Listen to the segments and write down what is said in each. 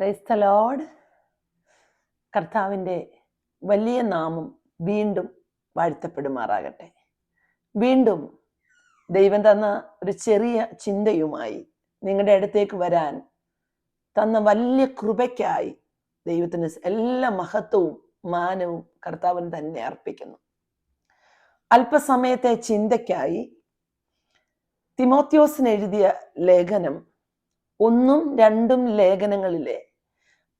ക്രൈസ്ത load കർത്താവിന്റെ വലിയ നാമം വീണ്ടും വാഴ്ത്തപ്പെടുമാറാകട്ടെ. വീണ്ടും ദൈവം തന്ന ഒരു ചെറിയ ചിന്തയുമായി നിങ്ങളുടെ അടുത്തേക്ക് വരാൻ തന്ന വലിയ കൃപയ്ക്കായി ദൈവത്തിന് എല്ലാ മഹത്വവും മാനവും കർത്താവിന് തന്നെ അർപ്പിക്കുന്നു. അല്പസമയത്തെ ചിന്തയ്ക്കായി തിമോത്യോസിന് എഴുതിയ ലേഖനം ഒന്നും രണ്ടും ലേഖനങ്ങളിലെ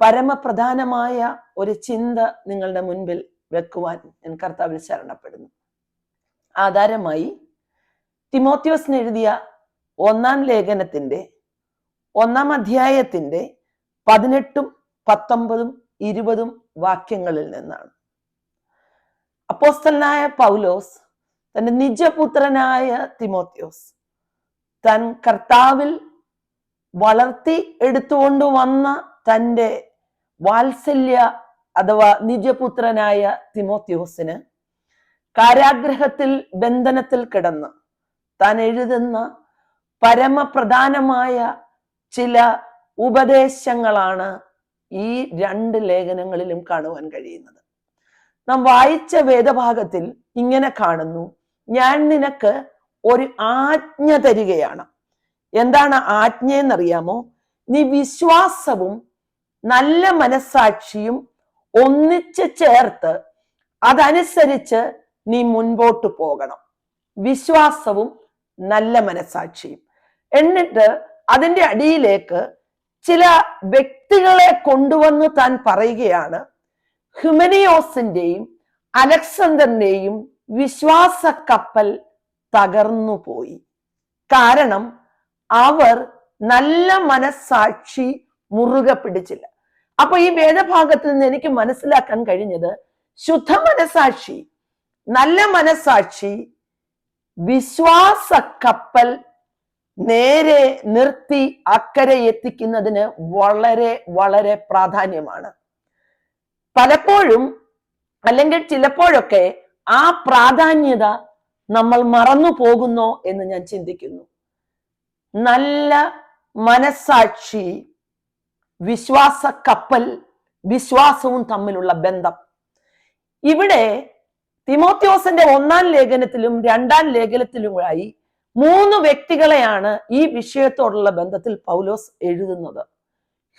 പരമപ്രധാനമായ ഒരു ചിന്ത നിങ്ങളുടെ മുൻപിൽ വെക്കുവാൻ ഞാൻ കർത്താവിൽ ശരണപ്പെടുന്നു. ആധാരമായി തിമോത്യോസിന് എഴുതിയ ഒന്നാം ലേഖനത്തിന്റെ ഒന്നാം അധ്യായത്തിന്റെ പതിനെട്ടും പത്തൊമ്പതും ഇരുപതും വാക്യങ്ങളിൽ നിന്നാണ്. അപ്പോസ്തലനായ പൗലോസ് തന്റെ നിജപുത്രനായ തിമോത്യോസ് തൻ കർത്താവിൽ വളർത്തി എടുത്തുകൊണ്ട് വന്ന തന്റെ വാത്സല്യ അഥവാ നിജപുത്രനായ തിമോത്യോസിന് കാരാഗ്രഹത്തിൽ ബന്ധനത്തിൽ കിടന്ന് താൻ എഴുതുന്ന പരമപ്രധാനമായ ചില ഉപദേശങ്ങളാണ് ഈ രണ്ട് ലേഖനങ്ങളിലും കാണുവാൻ കഴിയുന്നത്. നാം വായിച്ച വേദഭാഗത്തിൽ ഇങ്ങനെ കാണുന്നു ഞാൻ നിനക്ക് ഒരു ആജ്ഞ തരികയാണ്. എന്താണ് ആജ്ഞ എന്നറിയാമോ നീ വിശ്വാസവും നല്ല മനസാക്ഷിയും ഒന്നിച്ച് ചേർത്ത് അതനുസരിച്ച് നീ മുൻപോട്ട് പോകണം. വിശ്വാസവും നല്ല മനസാക്ഷിയും എന്നിട്ട് അതിന്റെ അടിയിലേക്ക് ചില വ്യക്തികളെ കൊണ്ടുവന്ന് താൻ പറയുകയാണ്. ഹ്യുമനിയോസിന്റെയും അലക്സാണ്ടറിന്റെയും വിശ്വാസ കപ്പൽ തകർന്നു പോയി കാരണം അവർ നല്ല മനസ്സാക്ഷി മുറുകെ പിടിച്ചില്ല. അപ്പൊ ഈ വേദഭാഗത്തിൽ നിന്ന് എനിക്ക് മനസ്സിലാക്കാൻ കഴിഞ്ഞത് ശുദ്ധ മനസാക്ഷി നല്ല മനസാക്ഷി വിശ്വാസ കപ്പൽ നേരെ നിർത്തി അക്കരെ എത്തിക്കുന്നതിന് വളരെ വളരെ പ്രാധാന്യമാണ്. പലപ്പോഴും അല്ലെങ്കിൽ ചിലപ്പോഴൊക്കെ ആ പ്രാധാന്യത നമ്മൾ മറന്നു പോകുന്നോ എന്ന് ഞാൻ ചിന്തിക്കുന്നു. നല്ല മനസാക്ഷി വിശ്വാസ കപ്പൽ വിശ്വാസവും തമ്മിലുള്ള ബന്ധം. ഇവിടെ തിമോത്യോസിന്റെ ഒന്നാം ലേഖനത്തിലും രണ്ടാം ലേഖനത്തിലുമായി മൂന്ന് വ്യക്തികളെയാണ് ഈ വിഷയത്തോടുള്ള ബന്ധത്തിൽ പൗലോസ് എഴുതുന്നത്.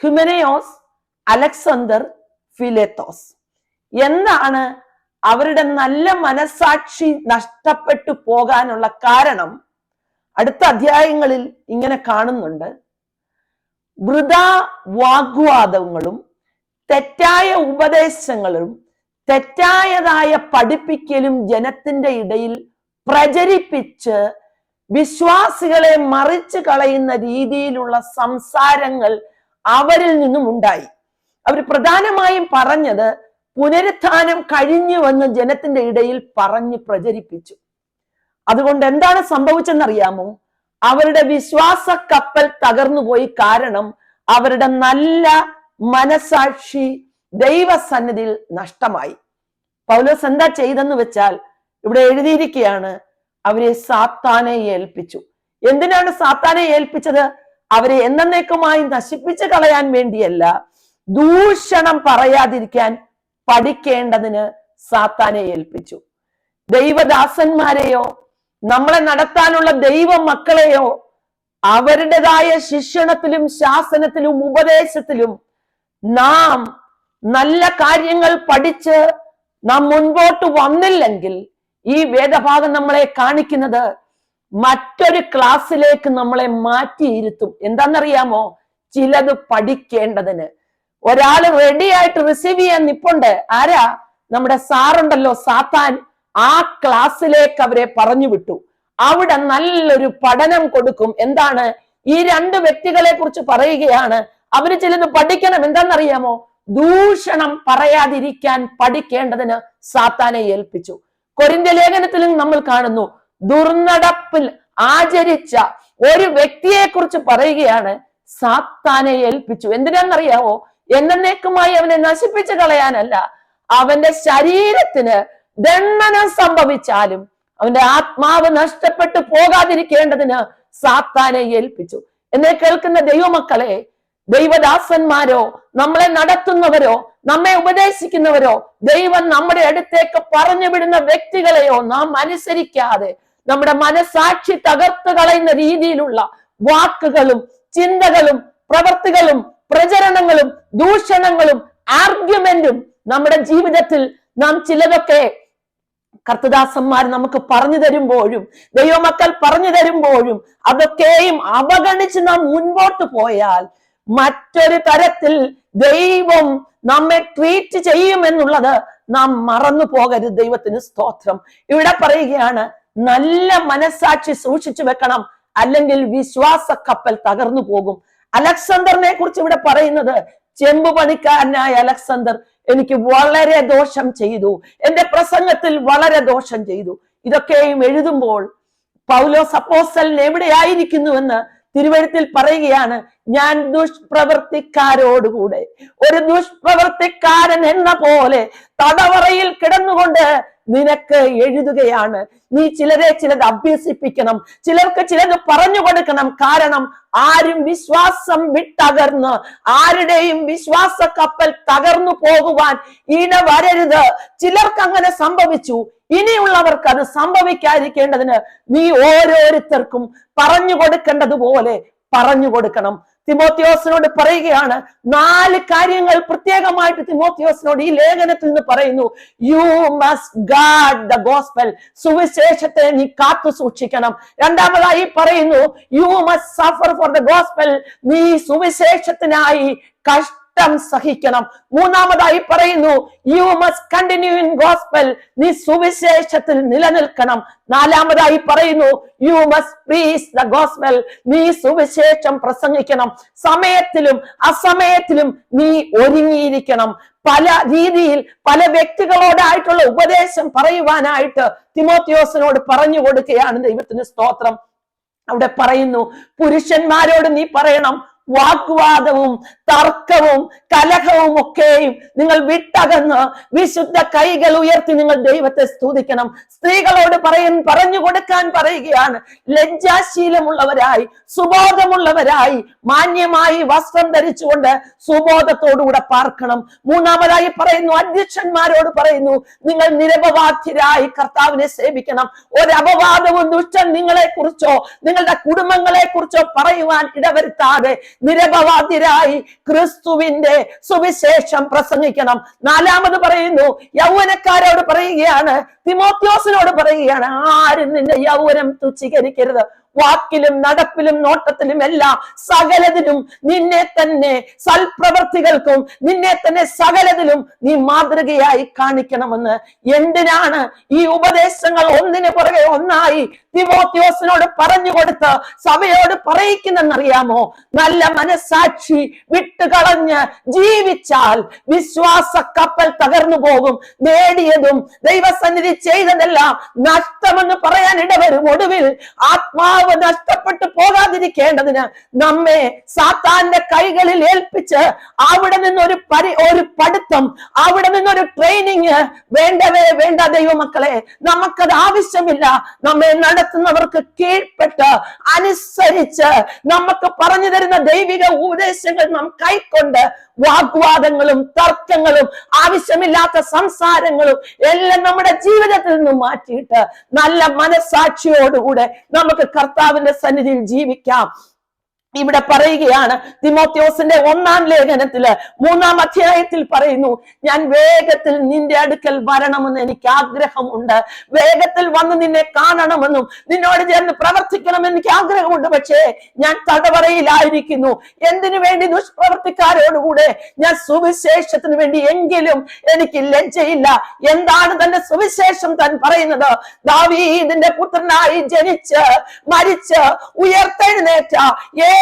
ഹ്യുമനയോസ് അലക്സാണ്ടർ ഫിലേത്തോസ്. എന്താണ് അവരുടെ നല്ല മനസാക്ഷി നഷ്ടപ്പെട്ടു പോകാനുള്ള കാരണം? അടുത്ത അധ്യായങ്ങളിൽ ഇങ്ങനെ കാണുന്നുണ്ട്. വൃതാ വാഗ്വാദങ്ങളും തെറ്റായ ഉപദേശങ്ങളും തെറ്റായതായ പഠിപ്പിക്കലും ജനത്തിന്റെ ഇടയിൽ പ്രചരിപ്പിച്ച് വിശ്വാസികളെ മറിച്ചു കളയുന്ന രീതിയിലുള്ള സംസാരങ്ങൾ അവരിൽ നിന്നും ഉണ്ടായി. അവർ പ്രധാനമായും പറഞ്ഞത് പുനരുത്ഥാനം കഴിഞ്ഞു വന്ന് ജനത്തിന്റെ ഇടയിൽ പറഞ്ഞ് പ്രചരിപ്പിച്ചു. അതുകൊണ്ട് എന്താണ് സംഭവിച്ചെന്നറിയാമോ? അവരുടെ വിശ്വാസ കപ്പൽ തകർന്നുപോയി കാരണം അവരുടെ നല്ല മനസാക്ഷി ദൈവസന്നിധിയിൽ നഷ്ടമായി. പൗലോസ് എന്താ ചെയ്തെന്ന് വെച്ചാൽ ഇവിടെ എഴുതിയിരിക്കുകയാണ് അവരെ സാത്താനെ ഏൽപ്പിച്ചു. എന്തിനാണ് സാത്താനെ ഏൽപ്പിച്ചത്? അവരെ എന്നേക്കുമായി നശിപ്പിച്ചു കളയാൻ വേണ്ടിയല്ല ദൂഷണം പറയാതിരിക്കാൻ പഠിക്കേണ്ടതിന് സാത്താനെ ഏൽപ്പിച്ചു. ദൈവദാസന്മാരെയോ നമ്മളെ നടത്താനുള്ള ദൈവ മക്കളെയോ അവരുടേതായ ശിക്ഷണത്തിലും ശാസനത്തിലും ഉപദേശത്തിലും നാം നല്ല കാര്യങ്ങൾ പഠിച്ച് നാം മുൻപോട്ട് വന്നില്ലെങ്കിൽ ഈ വേദഭാഗം നമ്മളെ കാണിക്കുന്നത് മറ്റൊരു ക്ലാസ്സിലേക്ക് നമ്മളെ മാറ്റിയിരുത്തും. എന്താണെന്നറിയാമോ? ചിലത് പഠിക്കേണ്ടതിന്. ഒരാൾ റെഡിയായിട്ട് റിസീവ് ചെയ്യാൻ നിപ്പുണ്ട്. ആരാ? നമ്മുടെ സാറുണ്ടല്ലോ സാത്താൻ. ആ ക്ലാസ്സിലേക്ക് അവരെ പറഞ്ഞു വിട്ടു. അവിടെ നല്ലൊരു പഠനം കൊടുക്കും. എന്താണ്? ഈ രണ്ട് വ്യക്തികളെ കുറിച്ച് പറയുകയാണ്. അവർ ചിലത് പഠിക്കണം എന്താണെന്നറിയാമോ? ദൂഷണം പറയാതിരിക്കാൻ പഠിക്കേണ്ടതിന് സാത്താനെ ഏൽപ്പിച്ചു. കൊരിന്ത ലേഖനത്തിലും നമ്മൾ കാണുന്നു ദുർനടപ്പിൽ ആചരിച്ച ഒരു വ്യക്തിയെ കുറിച്ച് പറയുകയാണ് സാത്താനെ ഏൽപ്പിച്ചു. എന്തിനാണെന്നറിയാവോ എന്നേക്കുമായി അവനെ നശിപ്പിച്ചു കളയാനല്ല. അവന്റെ ശരീരത്തിന് ദണ്ഡനം സംഭവിച്ചാലും അവന്റെ ആത്മാവ് നഷ്ടപ്പെട്ടു പോകാതിരിക്കേണ്ടതിന് സാത്താനെ ഏൽപ്പിച്ചു. എന്നെ കേൾക്കുന്ന ദൈവമക്കളെ ദൈവദാസന്മാരോ നമ്മളെ നടത്തുന്നവരോ നമ്മെ ഉപദേശിക്കുന്നവരോ ദൈവം നമ്മുടെ അടുത്തേക്ക് പറഞ്ഞു വിടുന്ന വ്യക്തികളെയോ നാം അനുസരിക്കാതെ നമ്മുടെ മനസാക്ഷി തകർത്ത് കളയുന്ന രീതിയിലുള്ള വാക്കുകളും ചിന്തകളും പ്രവർത്തികളും പ്രചരണങ്ങളും ദൂഷണങ്ങളും ആർഗ്യുമെന്റും നമ്മുടെ ജീവിതത്തിൽ നാം ചിലതൊക്കെ കർത്തദാസന്മാർ നമുക്ക് പറഞ്ഞു തരുമ്പോഴും ദൈവമക്കൾ പറഞ്ഞു തരുമ്പോഴും അതൊക്കെയും അവഗണിച്ച് നാം മുൻപോട്ട് പോയാൽ മറ്റൊരു തരത്തിൽ ദൈവം നമ്മെ ട്രീറ്റ് ചെയ്യുമെന്നുള്ളത് നാം മറന്നു പോകരുത്. ദൈവത്തിന് സ്തോത്രം. ഇവിടെ പറയുകയാണ് നല്ല മനസാക്ഷി സൂക്ഷിച്ചു വെക്കണം. അല്ലെങ്കിൽ വിശ്വാസ കപ്പൽ തകർന്നു പോകും. അലക്സാണ്ടറിനെ കുറിച്ച് ഇവിടെ പറയുന്നത് ചെമ്പ് പണിക്കാരനായ അലക്സാണ്ടർ എനിക്ക് വളരെ ദോഷം ചെയ്തു. എന്റെ പ്രസംഗത്തിൽ വളരെ ദോഷം ചെയ്തു. ഇതൊക്കെയും എഴുതുമ്പോൾ പൗലോസ് അപ്പോസ്റ്റലിന് എവിടെയായിരിക്കുന്നുവെന്ന് തിരുവഴുത്തിൽ പറയുകയാണ് ഞാൻ ദുഷ്പ്രവർത്തിക്കാരോടുകൂടെ. ഒരു ദുഷ്പ്രവർത്തിക്കാരൻ എന്ന പോലെ തടവറയിൽ കിടന്നുകൊണ്ട് നിനക്ക് എഴുതുകയാണ്. നീ ചിലരെ ചിലത് അഭ്യസിപ്പിക്കണം. ചിലർക്ക് ചിലത് പറഞ്ഞു കൊടുക്കണം. കാരണം ആരും വിശ്വാസം വിട്ടകർന്ന് ആരുടെയും വിശ്വാസ കപ്പൽ തകർന്നു പോകുവാൻ ഇടവരരുത്. ചിലർക്ക് അങ്ങനെ സംഭവിച്ചു. ഇനിയുള്ളവർക്ക് അത് സംഭവിക്കാതിരിക്കേണ്ടതിന് നീ ഓരോരുത്തർക്കും പറഞ്ഞു കൊടുക്കേണ്ടതുപോലെ പറഞ്ഞു കൊടുക്കണം. തിമോത്തിയോസിനോട് പറയുകയാണ് നാല് കാര്യങ്ങൾ പ്രത്യേകമായിട്ട് തിമോത്തിയോസിനോട് ഈ ലേഖനത്തിൽ നിന്ന് പറയുന്നു. You must guard the gospel സുവിശേഷത്തെ നീ കാത്തു സൂക്ഷിക്കണം. രണ്ടാമതായി പറയുന്നു you must suffer for the gospel നീ സുവിശേഷത്തിനായി കഷ്ട കഷ്ടം സഹിക്കണം. മൂന്നാമതായി പറയുന്നു you must continue in gospel നീ സുവിശേഷത്തിൽ നിലനിൽക്കണം. നാലാമതായി പറയുന്നു you must preach the gospel നീ സുവിശേഷം പ്രസംഗിക്കണം. സമയത്തിലും അസമയത്തിലും നീ ഒരുങ്ങിയിരിക്കണം. പല രീതിയിൽ പല വ്യക്തികളോടായിട്ടുള്ള ഉപദേശം പറയുവാനായിട്ട് തിമോത്യോസിനോട് പറഞ്ഞു കൊടുക്കുകയാണ് ദൈവത്തിന് സ്തോത്രം. അവിടെ പറയുന്നു പുരുഷന്മാരോട് നീ പറയണം വാഗ്വാദവും തർക്കവും കലഹവും ഒക്കെയും നിങ്ങൾ വിട്ടകന്ന് വിശുദ്ധ കൈകൾ ഉയർത്തി നിങ്ങൾ ദൈവത്തെ സ്തുതിക്കണം. സ്ത്രീകളോട് പറയൻ പറഞ്ഞു കൊടുക്കാൻ പറയുകയാണ്. ലജ്ജാശീലമുള്ളവരായി സുബോധമുള്ളവരായി മാന്യമായി വസ്ത്രം ധരിച്ചുകൊണ്ട് സുബോധത്തോടുകൂടെ പാർക്കണം. മൂന്നാമതായി പറയുന്നു അധ്യക്ഷന്മാരോട് പറയുന്നു നിങ്ങൾ നിരപവാധ്യരായി കർത്താവിനെ സേവിക്കണം. ഒരു അപവാദവും ദുഷ്ടൻ നിങ്ങളെ കുറിച്ചോ നിങ്ങളുടെ കുടുംബങ്ങളെ കുറിച്ചോ പറയുവാൻ ഇടവരുത്താതെ നിരപവാദ്യരായി ക്രിസ്തുവിന്റെ സുവിശേഷം പ്രസംഗിക്കണം. നാലാമത് പറയുന്നു യൗവനക്കാരോട് പറയുകയാണ് തിമോത്യോസിനോട് പറയുകയാണ് ആരും നിന്റെ യൗവനം തുച്ഛീകരിക്കരുത്. വാക്കിലും നടപ്പിലും നോട്ടത്തിലും എല്ലാം സകലതിലും നിന്നെ തന്നെ സൽപ്രവർത്തികൾക്കും നിന്നെ തന്നെ സകലതിലും നീ മാതൃകയായി കാണിക്കണമെന്ന് എന്തിനാണ് ഈ ഉപദേശങ്ങൾ ഒന്നിനു പുറകെ ഒന്നായി തിമോത്യോസിനോട് പറഞ്ഞു കൊടുത്ത് സഭയോട് പറയിക്കുന്നെന്നറിയാമോ? നല്ല മനസാക്ഷി വിട്ടുകളഞ്ഞ് ജീവിച്ചാൽ വിശ്വാസ കപ്പൽ തകർന്നു പോകും. നേടിയതും ദൈവസന്നിധി ചെയ്തതെല്ലാം നഷ്ടമെന്ന് പറയാൻ ഇടവരും ഒടുവിൽ ആത്മാവ് നഷ്ടപ്പെട്ടു പോകാതിരിക്കേണ്ടതിന് നമ്മെ സാത്താന്റെ കൈകളിൽ ഏൽപ്പിച്ച് അവിടെ നിന്നൊരു പരി ഒരു പഠിത്തം അവിടെ നിന്നൊരു ട്രെയിനിങ് വേണ്ടവേ വേണ്ട ദൈവമക്കളെ. നമുക്കത് ആവശ്യമില്ല. നമ്മെ നടത്തുന്നവർക്ക് കീഴ്പ്പെട്ട് അനുസരിച്ച് നമുക്ക് പറഞ്ഞു തരുന്ന ദൈവിക ഉപദേശങ്ങൾ നാം കൈക്കൊണ്ട് വാഗ്വാദങ്ങളും തർക്കങ്ങളും ആവശ്യമില്ലാത്ത സംസാരങ്ങളും എല്ലാം നമ്മുടെ ജീവിതത്തിൽ നിന്ന് മാറ്റിയിട്ട് നല്ല മനസാക്ഷിയോടുകൂടെ നമുക്ക് കർത്താവിന്റെ സന്നിധിയിൽ ജീവിക്കാം. ഇവിടെ പറയുകയാണ് തിമോത്യോസിന്റെ ഒന്നാം ലേഖനത്തിൽ മൂന്നാം അധ്യായത്തിൽ പറയുന്നു ഞാൻ വേഗത്തിൽ നിന്റെ അടുക്കൽ വരണമെന്ന് എനിക്ക് ആഗ്രഹമുണ്ട്. വേഗത്തിൽ വന്ന് നിന്നെ കാണണമെന്നും നിന്നോട് ചേർന്ന് പ്രവർത്തിക്കണം എനിക്ക് ആഗ്രഹമുണ്ട്. പക്ഷേ ഞാൻ തടവറയിലായിരിക്കുന്നു. എന്തിനു വേണ്ടി ദുഷ്പ്രവർത്തിക്കാരോടുകൂടെ ഞാൻ സുവിശേഷത്തിന് വേണ്ടി എങ്കിലും എനിക്ക് ലജ്ജയില്ല? എന്താണ് തന്റെ സുവിശേഷം താൻ പറയുന്നത്? ദാവീദിന്റെ പുത്രനായി ജനിച്ച് മരിച്ച് ഉയർത്തെഴുന്നേറ്റ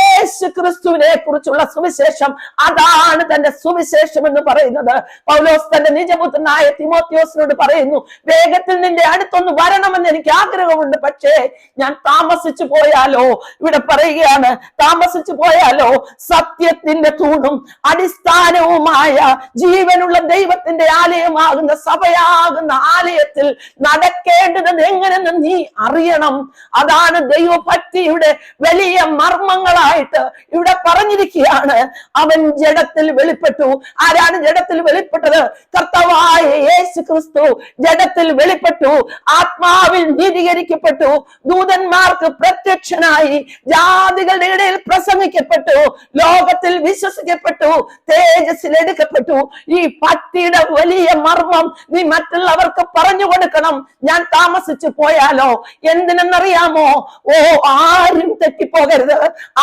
യേശു ക്രിസ്തുവിനെ കുറിച്ചുള്ള സുവിശേഷം അതാണ് തന്റെ സുവിശേഷം എന്ന് പറയുന്നത്. പൗലോസ് തന്റെ നിജപുത്രനായ തിമോത്യോസിനോട് പറയുന്നു വേഗത്തിൽ നിന്റെ അടുത്തൊന്ന് വരണമെന്ന് എനിക്ക് ആഗ്രഹമുണ്ട്. പക്ഷേ ഞാൻ താമസിച്ചു പോയാലോ? ഇവിടെ പറയുകയാണ് താമസിച്ചു പോയാലോ? സത്യത്തിന്റെ തൂണും അടിസ്ഥാനവുമായ ജീവനുള്ള ദൈവത്തിന്റെ ആലയമാകുന്ന സഭയാകുന്ന ആലയത്തിൽ നടക്കേണ്ടത് എങ്ങനെന്ന് നീ അറിയണം. അതാണ് ദൈവഭക്തിയുടെ വലിയ മർമ്മങ്ങളായി മൂന്നാമതായിട്ട് ഇവിടെ പറഞ്ഞിരിക്കുകയാണ്. അവൻ ജഡത്തിൽ വെളിപ്പെട്ടു. ആരാണ് ജഡത്തിൽ വെളിപ്പെട്ടത്? കർത്താവായ യേശു ക്രിസ്തു ജഡത്തിൽ വെളിപ്പെട്ടു. ആത്മാവിൽ നീതീകരിക്കപ്പെട്ടു. ദൂതന്മാർക്ക് പ്രത്യക്ഷനായി ജാതികളുടെ ഇടയിൽ പ്രസംഗിക്കപ്പെട്ടു. ലോകത്തിൽ വിശ്വസിക്കപ്പെട്ടു. തേജസ്സിൽ എടുക്കപ്പെട്ടു. ഈ പട്ടിയുടെ വലിയ മർമ്മം നീ മറ്റുള്ളവർക്ക് പറഞ്ഞു കൊടുക്കണം. ഞാൻ താമസിച്ചു പോയാലോ? എന്തിനെന്നറിയാമോ? ഓ ആരും തെറ്റിപ്പോകരുത്.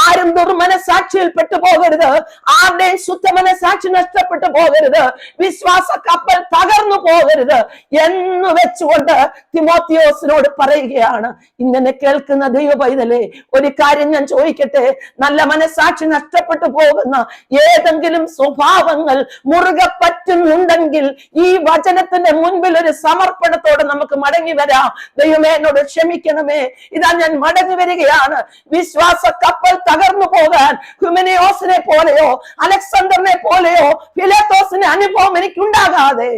ആരും ദുർമനസാക്ഷിയിൽ പെട്ടു പോകരുത്. ആരുടെയും ശുദ്ധമനസാക്ഷി നഷ്ടപ്പെട്ടു പോകരുത്. വിശ്വാസ കപ്പൽ തകർന്നു പോകരുത് എന്ന് വെച്ചുകൊണ്ട് തിമോത്തിയോസിനോട് പറയുകയാണ്. ഇങ്ങനെ കേൾക്കുന്ന ദൈവ പൈതലേ ഒരു കാര്യം ഞാൻ ചോദിക്കട്ടെ? നല്ല മനസാക്ഷി നഷ്ടപ്പെട്ടു പോകുന്ന ഏതെങ്കിലും സ്വഭാവങ്ങൾ മുറുകെ പറ്റുന്നുണ്ടെങ്കിൽ ഈ വചനത്തിന്റെ മുൻപിൽ ഒരു സമർപ്പണത്തോടെ നമുക്ക് മടങ്ങി വരാം. ദൈവമേ എന്നോട് ക്ഷമിക്കണമേ. ഇതാ ഞാൻ മടങ്ങി വരികയാണ്. വിശ്വാസ കപ്പൽ തകർന്നു പോകാൻ ഹ്യൂമനിയോസിനെ പോലെയോ അലക്സാണ്ടറിനെ പോലെയോ ഫിലേത്തോസിന്റെ അനുഭവം എനിക്കുണ്ടാകാതെ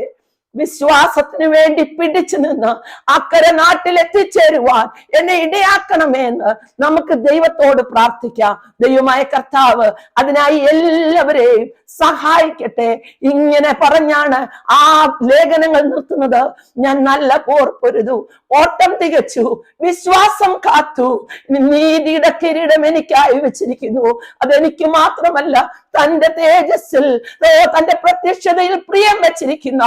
വിശ്വാസത്തിന് വേണ്ടി പിടിച്ചു നിന്ന് അക്കരെ നാട്ടിൽ എത്തിച്ചേരുവാൻ എന്നെ ഇടയാക്കണമേ എന്ന് നമുക്ക് ദൈവത്തോട് പ്രാർത്ഥിക്കാം. ദൈവമായ കർത്താവ് അതിനായി എല്ലാവരെയും സഹായിക്കട്ടെ. ഇങ്ങനെ പറഞ്ഞാണ് ആ ലേഖനങ്ങൾ നിർത്തുന്നത്. ഞാൻ നല്ല പോർ പൊരുതു ഓട്ടം തികച്ചു വിശ്വാസം കാത്തു. നീതിയുടെ കിരീടം എനിക്കായി വെച്ചിരിക്കുന്നു. അതെനിക്ക് മാത്രമല്ല തന്റെ തേജസ്സിൽ തന്റെ പ്രത്യക്ഷതയിൽ പ്രിയം വെച്ചിരിക്കുന്ന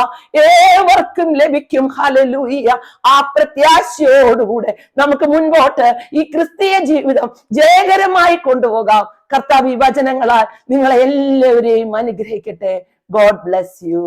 ഏവർക്കും ലഭിക്കും. ഹലലൂയ ആ പ്രത്യാശയോടുകൂടെ നമുക്ക് മുൻപോട്ട് ഈ ക്രിസ്തീയ ജീവിതം ജയകരമായി കൊണ്ടുപോകാം. കർത്താവ് വിഭജനങ്ങളാൽ നിങ്ങളെ എല്ലാവരെയും അനുഗ്രഹിക്കട്ടെ. God bless you.